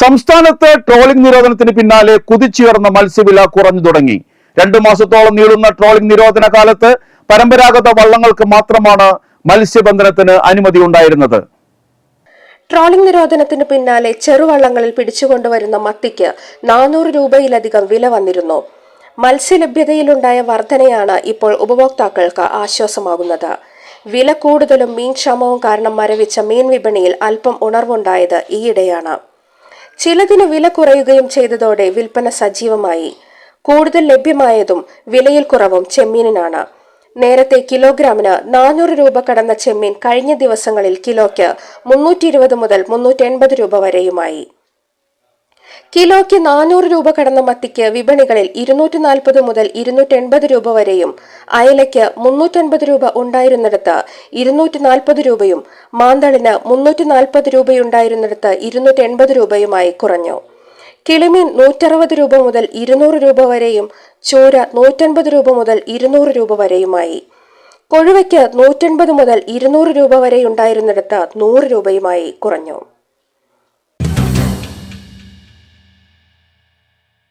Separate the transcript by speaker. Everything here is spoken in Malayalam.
Speaker 1: സംസ്ഥാനത്ത് ട്രോളിംഗ് നിരോധനത്തിന് പിന്നാലെ കുതിച്ചുയർന്ന മത്സ്യവില കുറഞ്ഞു തുടങ്ങി. രണ്ടു മാസത്തോളം നീളുന്ന ട്രോളിംഗ് നിരോധന കാലത്ത് പരമ്പരാഗത വള്ളങ്ങൾക്ക് മാത്രമാണ് മത്സ്യബന്ധനത്തിന് അനുമതി ഉണ്ടായിരുന്നത്.
Speaker 2: ട്രോളിംഗ് നിരോധനത്തിന് പിന്നാലെ ചെറുവള്ളങ്ങളിൽ പിടിച്ചുകൊണ്ടുവരുന്ന മത്തിക്ക് നാനൂറ് രൂപയിലധികം വില വന്നിരുന്നു. മത്സ്യലഭ്യതയിലുണ്ടായ വർധനയാണ് ഇപ്പോൾ ഉപഭോക്താക്കൾക്ക് ആശ്വാസമാകുന്നത്. വില കൂടുതലും മീൻ ക്ഷാമവും കാരണം മരവിച്ച മീൻ വിപണിയിൽ അല്പം ഉണർവുണ്ടായത് ഈയിടെയാണ്. ചിലതിന് വില കുറയുകയും ചെയ്തതോടെ വിൽപ്പന സജീവമായി. കൂടുതൽ ലഭ്യമായതും വിലയിൽ കുറവും ചെമ്മീനിനാണ്. നേരത്തെ കിലോഗ്രാമിന് നാനൂറ് രൂപ കടന്ന ചെമ്മീൻ കഴിഞ്ഞ ദിവസങ്ങളിൽ കിലോയ്ക്ക് മുന്നൂറ്റി ഇരുപത് മുതൽ മുന്നൂറ്റി രൂപ വരെയുമായി. കിലോയ്ക്ക് നാനൂറ് രൂപ കടന്ന മത്തിക്ക് വിപണികളിൽ ഇരുന്നൂറ്റി നാൽപ്പത് മുതൽ ഇരുന്നൂറ്റി എൺപത് രൂപ വരെയും അയലയ്ക്ക് മുന്നൂറ്റൻപത് രൂപ ഉണ്ടായിരുന്നിടത്ത് ഇരുന്നൂറ്റി നാൽപ്പത് രൂപയും മാന്തളിന് മുന്നൂറ്റി നാൽപ്പത് രൂപയുണ്ടായിരുന്നിടത്ത് ഇരുന്നൂറ്റി എൺപത് രൂപയുമായി കുറഞ്ഞു. കിളിമീൻ നൂറ്ററുപത് രൂപ മുതൽ ഇരുന്നൂറ് രൂപ വരെയും ചോര നൂറ്റൻപത് രൂപ മുതൽ ഇരുന്നൂറ് രൂപ വരെയുമായി. കൊഴുവയ്ക്ക് നൂറ്റൻപത് മുതൽ ഇരുന്നൂറ് രൂപ വരെ ഉണ്ടായിരുന്നിടത്ത് നൂറ് രൂപയുമായി കുറഞ്ഞു.